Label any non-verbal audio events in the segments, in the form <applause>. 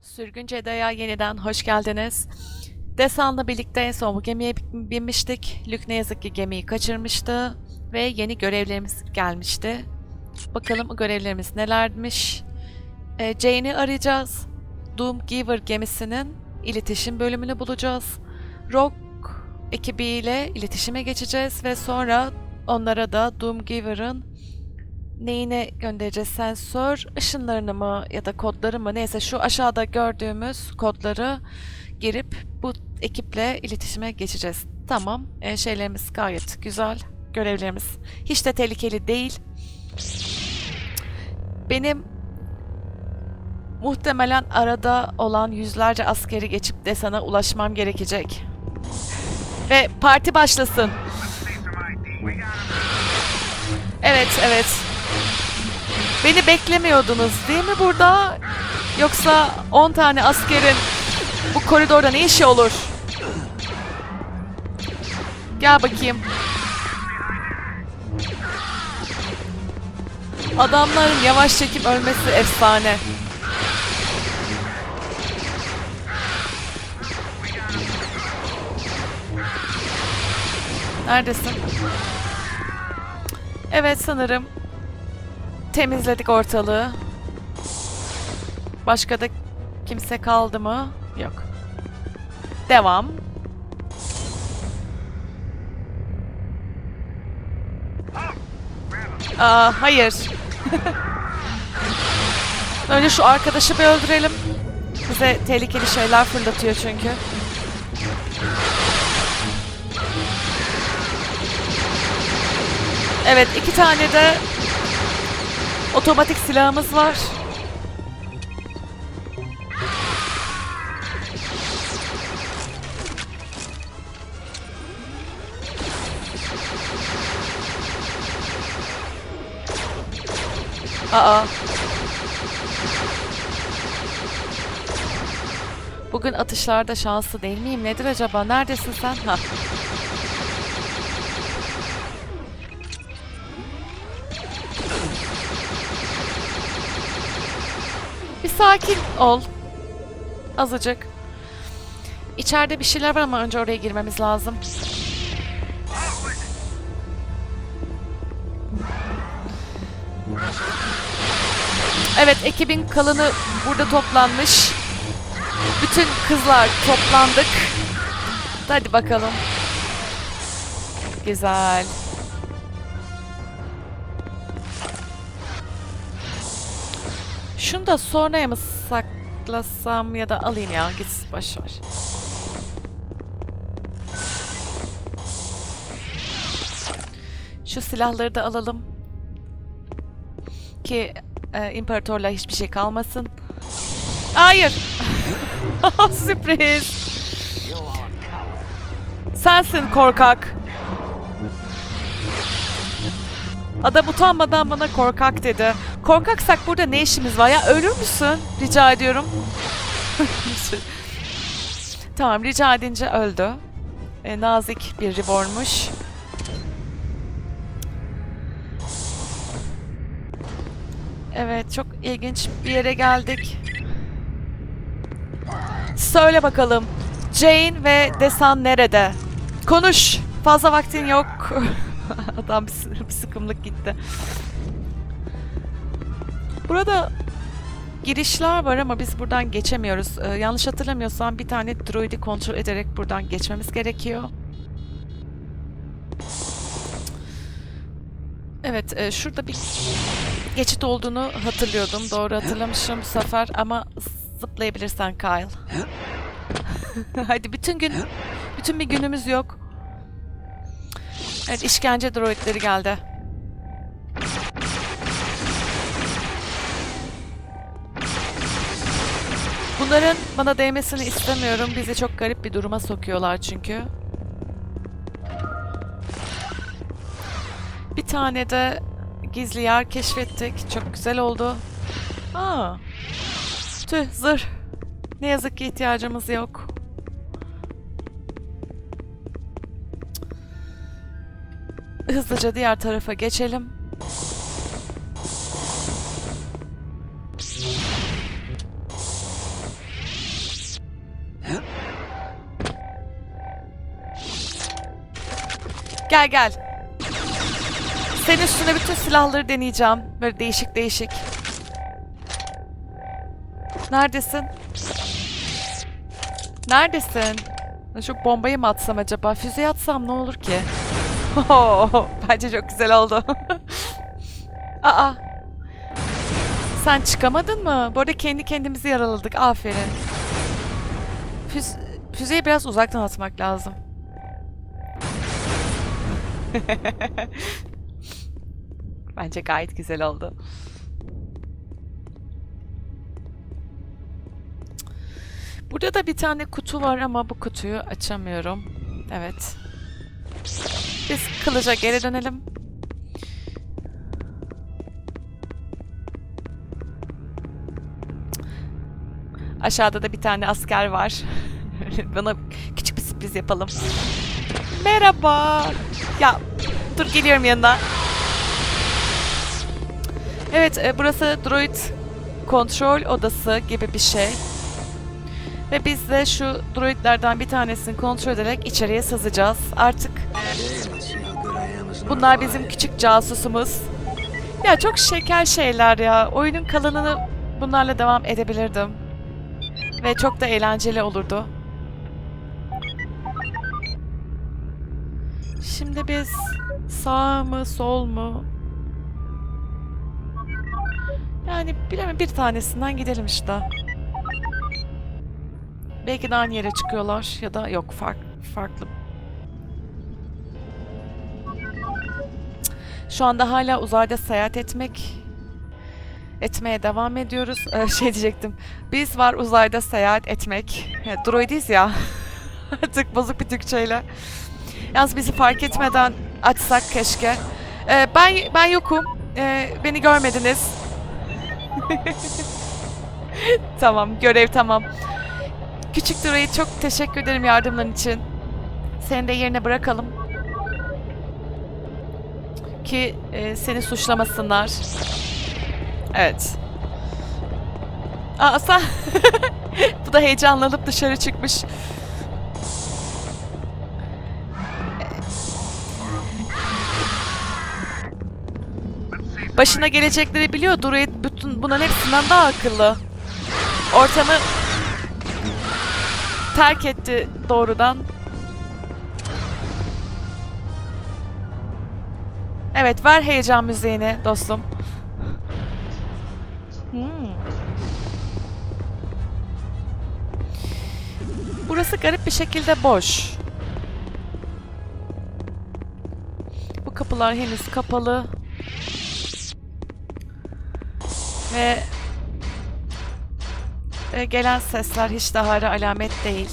Sürgün Ceda'ya yeniden hoş geldiniz. Desan'la birlikte en son bu gemiye binmiştik. Luke ne yazık ki gemiyi kaçırmıştı ve yeni görevlerimiz gelmişti. Bakalım görevlerimiz nelermiş. Ee, Jane'i arayacağız. Doomgiver gemisinin iletişim bölümünü bulacağız. Rock ekibiyle iletişime geçeceğiz ve sonra onlara da Doomgiver'ın neyine göndereceğiz sensör ışınlarını mı ya da kodları mı neyse şu aşağıda gördüğümüz kodları girip bu ekiple iletişime geçeceğiz. Tamam e, şeylerimiz gayet güzel görevlerimiz hiç de tehlikeli değil. Benim muhtemelen arada olan yüzlerce askeri geçip de sana ulaşmam gerekecek. Ve parti başlasın. Evet, evet. Beni beklemiyordunuz değil mi burada? Yoksa 10 tane askerin bu koridorda ne işi olur? Gel bakayım. Adamların yavaş çekim ölmesi efsane. Neredesin? Evet sanırım temizledik ortalığı. Başka da kimse kaldı mı? Yok. Devam. Aa, hayır. <laughs> Önce şu arkadaşı bir öldürelim. Bize tehlikeli şeyler fırlatıyor çünkü. Evet, iki tane de otomatik silahımız var. Aa. Bugün atışlarda şanslı değil miyim? Nedir acaba? Neredesin sen? Ha. Sakin ol. Azıcık. İçeride bir şeyler var ama önce oraya girmemiz lazım. Evet, ekibin kalanı burada toplanmış. Bütün kızlar toplandık. Hadi bakalım. Güzel. Şunu da sonraya mı saklasam ya da alayım ya gitsin boşver. Şu silahları da alalım. Ki e, imparatorla hiçbir şey kalmasın. Hayır. <laughs> Sürpriz. Sensin korkak. Adam utanmadan bana korkak dedi. Korkaksak burada ne işimiz var ya? Ölür müsün? Rica ediyorum. tamam rica edince öldü. E, nazik bir rebornmuş. Evet çok ilginç bir yere geldik. Söyle bakalım. Jane ve Desan nerede? Konuş. Fazla vaktin yok. <laughs> Adam bir, bir sıkımlık gitti. Burada girişler var ama biz buradan geçemiyoruz. Ee, yanlış hatırlamıyorsam bir tane droidi kontrol ederek buradan geçmemiz gerekiyor. Evet, e, şurada bir geçit olduğunu hatırlıyordum. Doğru hatırlamışım bu sefer ama zıplayabilirsen Kyle. <laughs> Hadi bütün gün, bütün bir günümüz yok. Evet, işkence droidleri geldi. Bunların bana değmesini istemiyorum. Bizi çok garip bir duruma sokuyorlar çünkü. Bir tane de gizli yer keşfettik. Çok güzel oldu. Aa. Tüh zırh. Ne yazık ki ihtiyacımız yok. Hızlıca diğer tarafa geçelim. Gel gel. Senin üstüne bütün silahları deneyeceğim. Böyle değişik değişik. Neredesin? Neredesin? Şu bombayı mı atsam acaba? Füzeyi atsam ne olur ki? <laughs> Bence çok güzel oldu. <laughs> Aa. Sen çıkamadın mı? Bu arada kendi kendimizi yaraladık. Aferin. Füz füzeyi biraz uzaktan atmak lazım. <laughs> Bence gayet güzel oldu. Burada da bir tane kutu var ama bu kutuyu açamıyorum. Evet. Biz kılıca geri dönelim. Aşağıda da bir tane asker var. <laughs> Bana küçük bir sürpriz yapalım. Merhaba. Ya dur geliyorum yanına. Evet e, burası droid kontrol odası gibi bir şey. Ve biz de şu droidlerden bir tanesini kontrol ederek içeriye sızacağız. Artık bunlar bizim küçük casusumuz. Ya çok şeker şeyler ya. Oyunun kalanını bunlarla devam edebilirdim. Ve çok da eğlenceli olurdu. Şimdi biz sağ mı sol mu? Yani bilemem bir tanesinden gidelim işte. Belki de aynı yere çıkıyorlar ya da yok fark, farklı. Şu anda hala uzayda seyahat etmek etmeye devam ediyoruz. Ee, <laughs> şey diyecektim. Biz var uzayda seyahat etmek. Ya, droidiz ya. <laughs> Artık bozuk bir Türkçeyle. Yalnız bizi fark etmeden açsak keşke. Ee, ben ben yokum. Ee, beni görmediniz. <laughs> tamam, görev tamam. Küçük Droid çok teşekkür ederim yardımların için. Seni de yerine bırakalım. Ki e, seni suçlamasınlar. Evet. Aa sen... <laughs> Bu da heyecanlanıp dışarı çıkmış. Başına gelecekleri biliyor. Droid bütün bunların hepsinden daha akıllı. Ortamı terk etti doğrudan. Evet ver heyecan müziğini dostum. Hmm. Burası garip bir şekilde boş. Bu kapılar henüz kapalı. Ve e, gelen sesler hiç de hala alamet değil.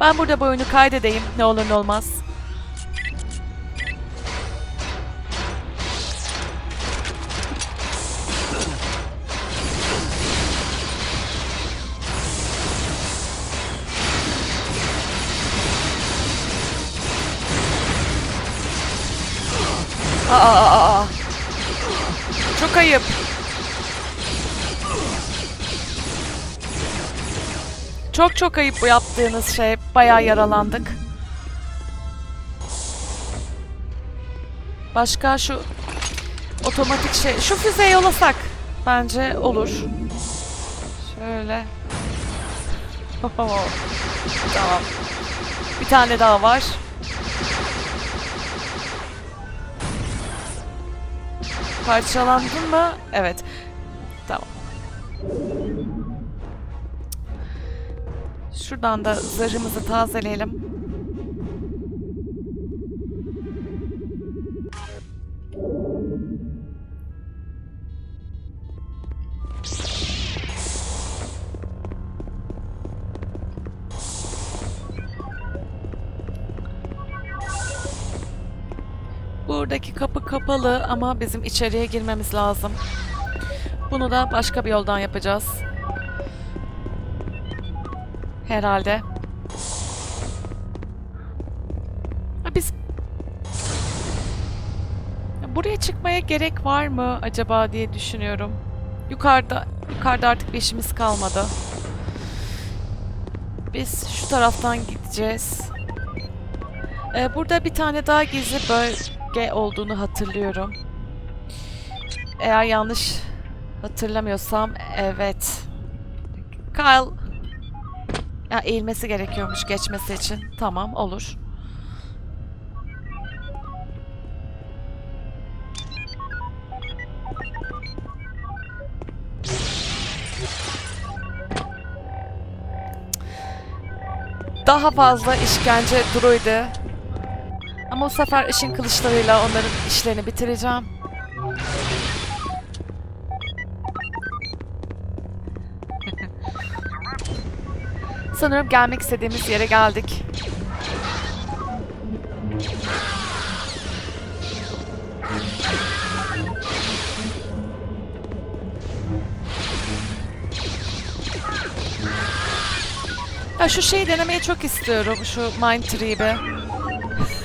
Ben burada bu oyunu kaydedeyim. Ne olur ne olmaz. Aa, aa, aa. Çok ayıp. Çok çok ayıp bu yaptığınız şey. Bayağı yaralandık. Başka şu otomatik şey. Şu füzeyi yollasak bence olur. Şöyle. <laughs> tamam. Bir tane daha var. Parçalandın mı? Evet. Tamam. Şuradan da zırhımızı tazeleyelim. Buradaki kapı kapalı ama bizim içeriye girmemiz lazım. Bunu da başka bir yoldan yapacağız. Herhalde. Ha, biz... Ya, Buraya çıkmaya gerek var mı acaba diye düşünüyorum. Yukarıda, yukarıda artık bir işimiz kalmadı. Biz şu taraftan gideceğiz. Ee, burada bir tane daha gizli bölge olduğunu hatırlıyorum. Eğer yanlış hatırlamıyorsam evet. Kyle ya eğilmesi gerekiyormuş geçmesi için. Tamam olur. Daha fazla işkence druidi. Ama bu sefer ışın kılıçlarıyla onların işlerini bitireceğim. <laughs> Sanırım gelmek istediğimiz yere geldik. Ya şu şeyi denemeyi çok istiyorum. Şu Mind Tree'yi.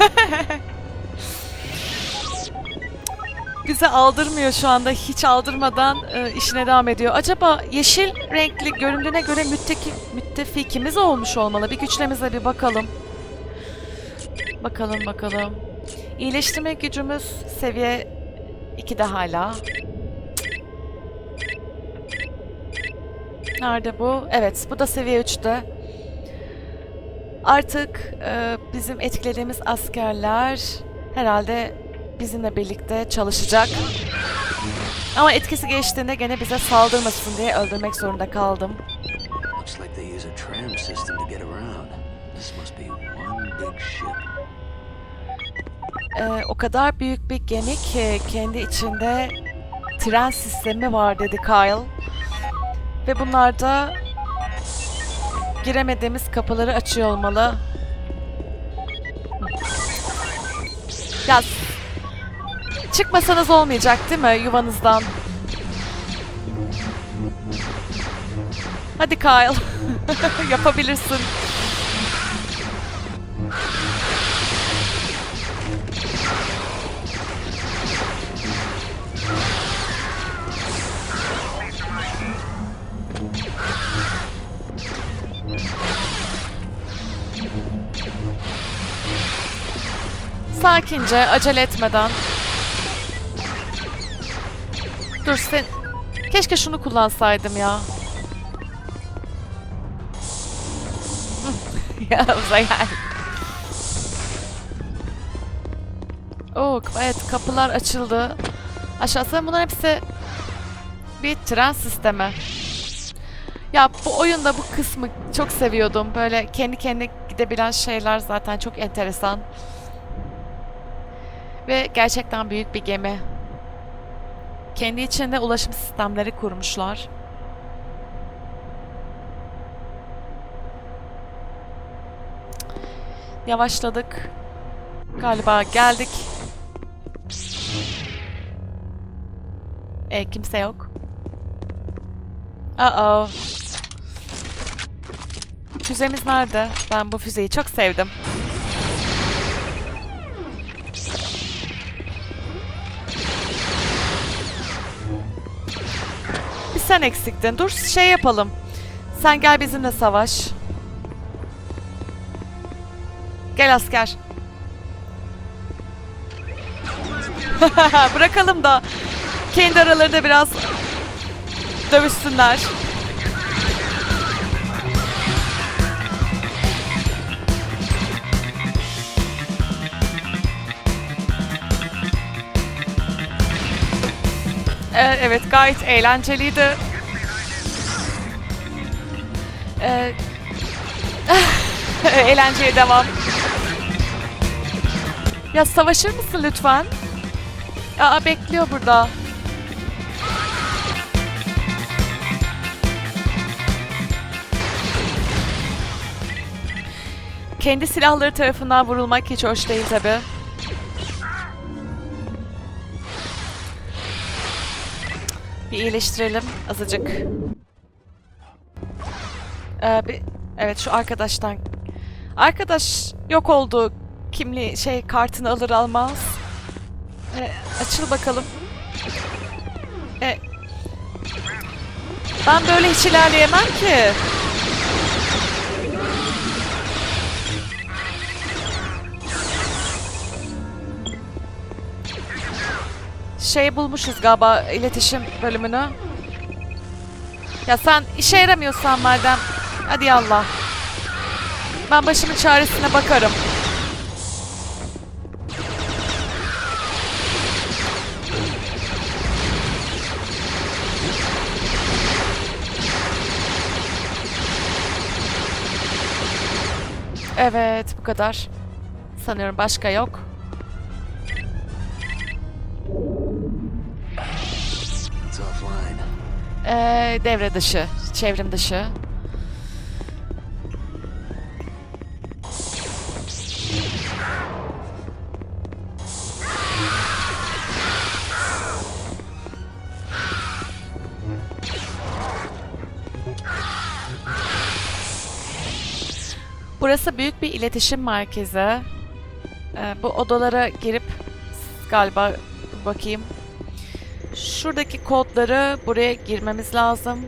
<laughs> Bize aldırmıyor şu anda. Hiç aldırmadan e, işine devam ediyor. Acaba yeşil renkli göründüğüne göre mütteki, müttefikimiz olmuş olmalı. Bir güçlerimize bir bakalım. Bakalım bakalım. İyileştirme gücümüz seviye 2'de hala. Nerede bu? Evet, bu da seviye 3'te. Artık e, bizim etkilediğimiz askerler herhalde bizimle birlikte çalışacak. Ama etkisi geçtiğinde gene bize saldırmasın diye öldürmek zorunda kaldım. Ee, o kadar büyük bir gemi ki kendi içinde tren sistemi var dedi Kyle. Ve bunlar da giremediğimiz kapıları açıyor olmalı. Ya çıkmasanız olmayacak değil mi yuvanızdan? Hadi Kyle. <laughs> Yapabilirsin. Sakince, acele etmeden. Dur sen... Keşke şunu kullansaydım ya. <laughs> ya Uzayel. Oh, evet kapılar açıldı. Aşağısı bunlar hepsi bir tren sistemi. Ya bu oyunda bu kısmı çok seviyordum. Böyle kendi kendine gidebilen şeyler zaten çok enteresan. Ve gerçekten büyük bir gemi. Kendi içinde ulaşım sistemleri kurmuşlar. Yavaşladık. Galiba geldik. E, kimse yok. Uh-oh. Füzemiz nerede? Ben bu füzeyi çok sevdim. Sen eksiktin. Dur şey yapalım. Sen gel bizimle savaş. Gel asker. <laughs> Bırakalım da kendi aralarında biraz dövüşsünler. Ee, evet gayet eğlenceliydi. Ee, <laughs> eğlenceye devam. Ya savaşır mısın lütfen? Aa bekliyor burada. Kendi silahları tarafından vurulmak hiç hoş değil tabi. Bir iyileştirelim azıcık. Ee, bir, evet şu arkadaştan. Arkadaş yok oldu. Kimli şey kartını alır almaz. Ee, açıl bakalım. Ee, ben böyle hiç ilerleyemem ki. Şey bulmuşuz galiba iletişim bölümünü. Ya sen işe yaramıyorsan madem hadi yallah. Ben başımın çaresine bakarım. Evet bu kadar. Sanıyorum başka yok. Ee, devre dışı, çevrim dışı. Burası büyük bir iletişim merkezi. Ee, bu odalara girip galiba bakayım. Şuradaki kodları buraya girmemiz lazım.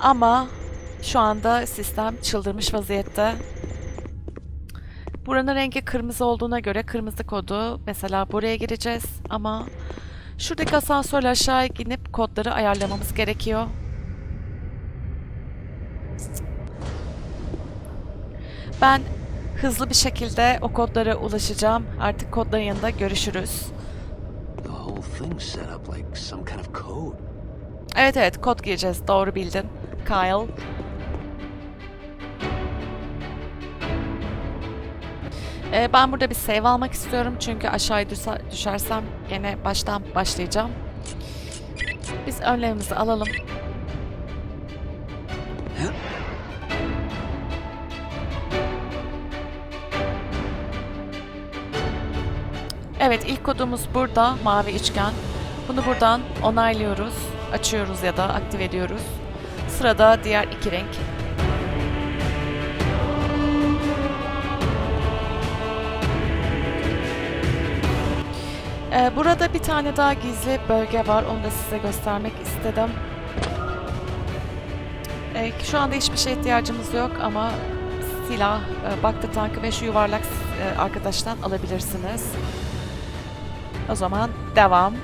Ama şu anda sistem çıldırmış vaziyette. Buranın rengi kırmızı olduğuna göre kırmızı kodu mesela buraya gireceğiz ama şuradaki asansörle aşağı inip kodları ayarlamamız gerekiyor. Ben hızlı bir şekilde o kodlara ulaşacağım. Artık kodların yanında görüşürüz. Evet evet kod gireceğiz. Doğru bildin. Kyle. Ee, ben burada bir save almak istiyorum çünkü aşağıya düşer- düşersem gene baştan başlayacağım. Biz önlemimizi alalım. Evet ilk kodumuz burada mavi üçgen. Bunu buradan onaylıyoruz, açıyoruz ya da aktive ediyoruz. Sırada diğer iki renk. Ee, burada bir tane daha gizli bölge var. Onu da size göstermek istedim. Ee, şu anda hiçbir şeye ihtiyacımız yok ama silah, e, baktı tankı ve şu yuvarlak e, arkadaştan alabilirsiniz. O zaman devam.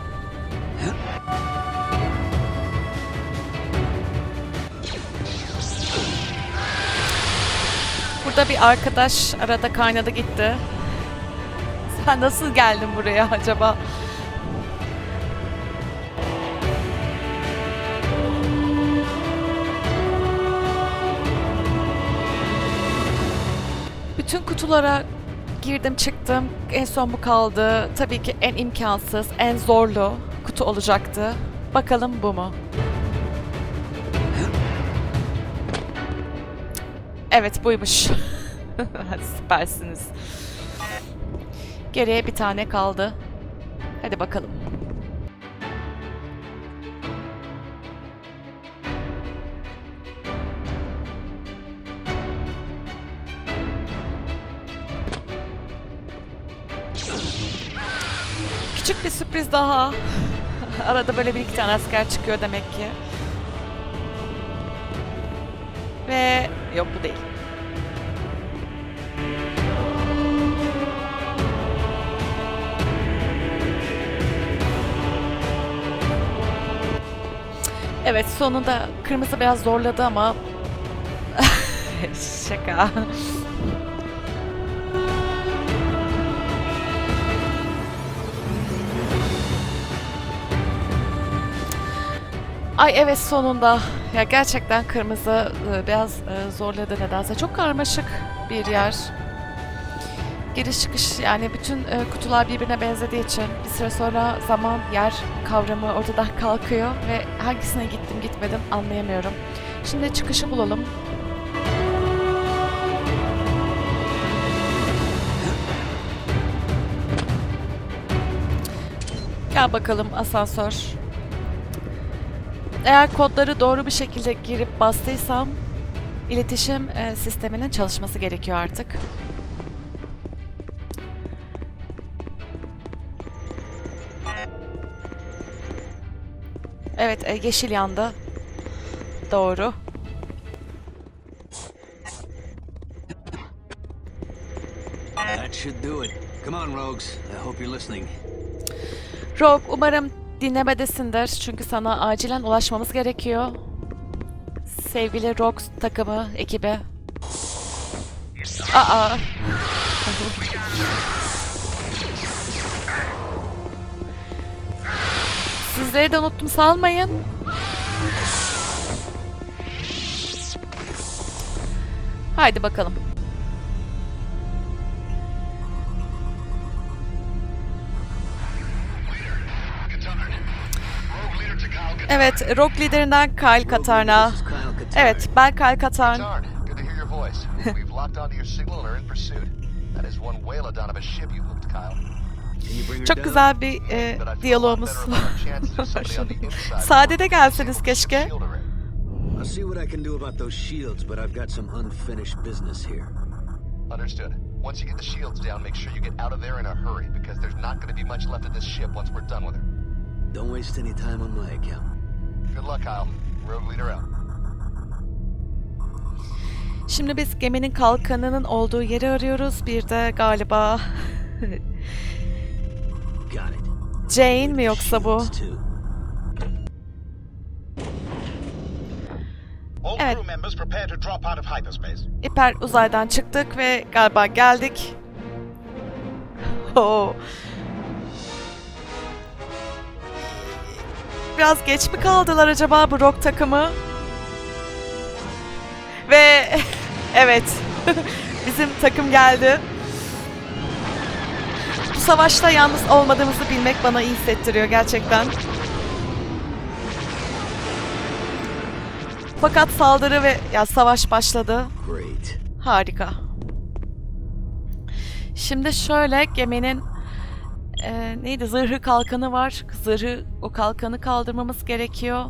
Burada bir arkadaş arada kaynadı gitti. Sen nasıl geldin buraya acaba? Bütün kutulara girdim çıktım. En son bu kaldı. Tabii ki en imkansız, en zorlu kutu olacaktı. Bakalım bu mu? Evet buymuş. <laughs> Süpersiniz. Geriye bir tane kaldı. Hadi bakalım. Sürpriz daha. <laughs> Arada böyle bir iki tane asker çıkıyor demek ki. Ve yok bu değil. Evet sonunda kırmızı biraz zorladı ama <laughs> şaka. Ay evet sonunda. Ya gerçekten kırmızı e, biraz e, zorladı nedense. Çok karmaşık bir yer. Giriş çıkış yani bütün e, kutular birbirine benzediği için bir süre sonra zaman yer kavramı ortadan <laughs> kalkıyor ve hangisine gittim gitmedim anlayamıyorum. Şimdi çıkışı bulalım. Gel bakalım asansör. Eğer kodları doğru bir şekilde girip bastıysam iletişim e, sisteminin çalışması gerekiyor artık. Evet, e, yeşil yandı. Doğru. That should do it. Come on, rogues. I hope you're listening. Rob umarım dinlemedesindir çünkü sana acilen ulaşmamız gerekiyor. Sevgili Rock takımı, ekibi. Aa. <laughs> Sizleri de unuttum salmayın. Haydi bakalım. Evet, rock liderinden Kyle Katarna. Evet, ben Kyle Katarn. <laughs> Çok güzel bir e, diyalogumuz. <laughs> Sadede gelseniz keşke. I'll see what I can do about those shields, but I've got some unfinished business here. Understood. Once you get the shields down, make sure you get out of there in a hurry, because there's not going to be much left of this ship once we're done with her. Don't waste any time on my account. Şimdi biz geminin kalkanının olduğu yeri arıyoruz. Bir de galiba. Jane mi yoksa bu? Evet. crew members prepare to drop out of hyperspace. Hiper uzaydan çıktık ve galiba geldik. Oo. Biraz geç mi kaldılar acaba bu rock takımı? Ve <laughs> evet <laughs> bizim takım geldi. Bu savaşta yalnız olmadığımızı bilmek bana iyi hissettiriyor gerçekten. Fakat saldırı ve ya savaş başladı. Harika. Şimdi şöyle geminin e, neydi zırhı kalkanı var. Zırhı o kalkanı kaldırmamız gerekiyor.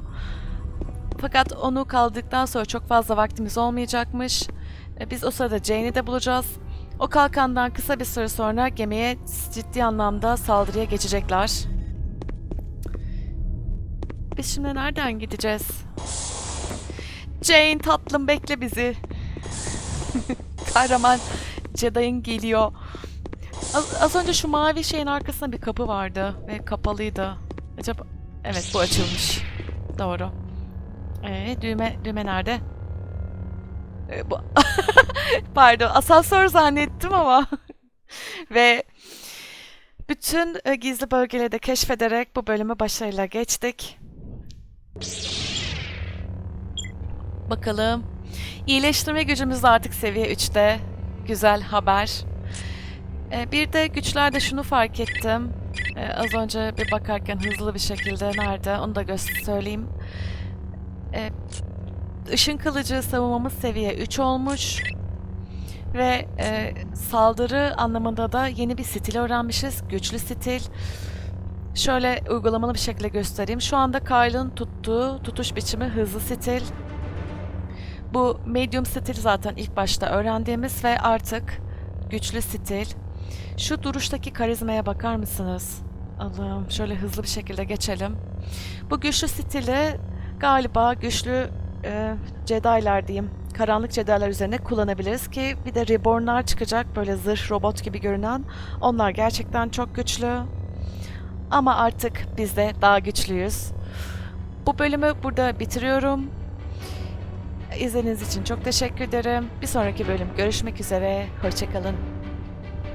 Fakat onu kaldırdıktan sonra çok fazla vaktimiz olmayacakmış. E, biz o sırada Jane'i de bulacağız. O kalkandan kısa bir süre sonra gemiye ciddi anlamda saldırıya geçecekler. Biz şimdi nereden gideceğiz? Jane tatlım bekle bizi. <laughs> Kahraman Jedi'ın geliyor. Az, az önce şu mavi şeyin arkasında bir kapı vardı ve kapalıydı. Acaba evet bu açılmış. Doğru. Ee, düğme düğme nerede? Ee, bu <laughs> Pardon, asansör zannettim ama. <laughs> ve bütün e, gizli bölgeleri de keşfederek bu bölümü başarıyla geçtik. Bakalım. İyileştirme gücümüz artık seviye 3'te. Güzel haber. Ee, bir de güçlerde şunu fark ettim. Ee, az önce bir bakarken hızlı bir şekilde nerede onu da söyleyeyim. Ee, ışın kılıcı savunmamız seviye 3 olmuş. Ve e, saldırı anlamında da yeni bir stil öğrenmişiz. Güçlü stil. Şöyle uygulamalı bir şekilde göstereyim. Şu anda Kyle'ın tuttuğu tutuş biçimi hızlı stil. Bu medium stil zaten ilk başta öğrendiğimiz ve artık güçlü stil. Şu duruştaki karizmaya bakar mısınız? Allah'ım şöyle hızlı bir şekilde geçelim. Bu güçlü stili galiba güçlü e, Jedi'lar diyeyim. Karanlık Jedi'lar üzerine kullanabiliriz ki bir de Reborn'lar çıkacak böyle zırh robot gibi görünen. Onlar gerçekten çok güçlü. Ama artık biz de daha güçlüyüz. Bu bölümü burada bitiriyorum. İzlediğiniz için çok teşekkür ederim. Bir sonraki bölüm görüşmek üzere. Hoşçakalın.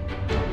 thank you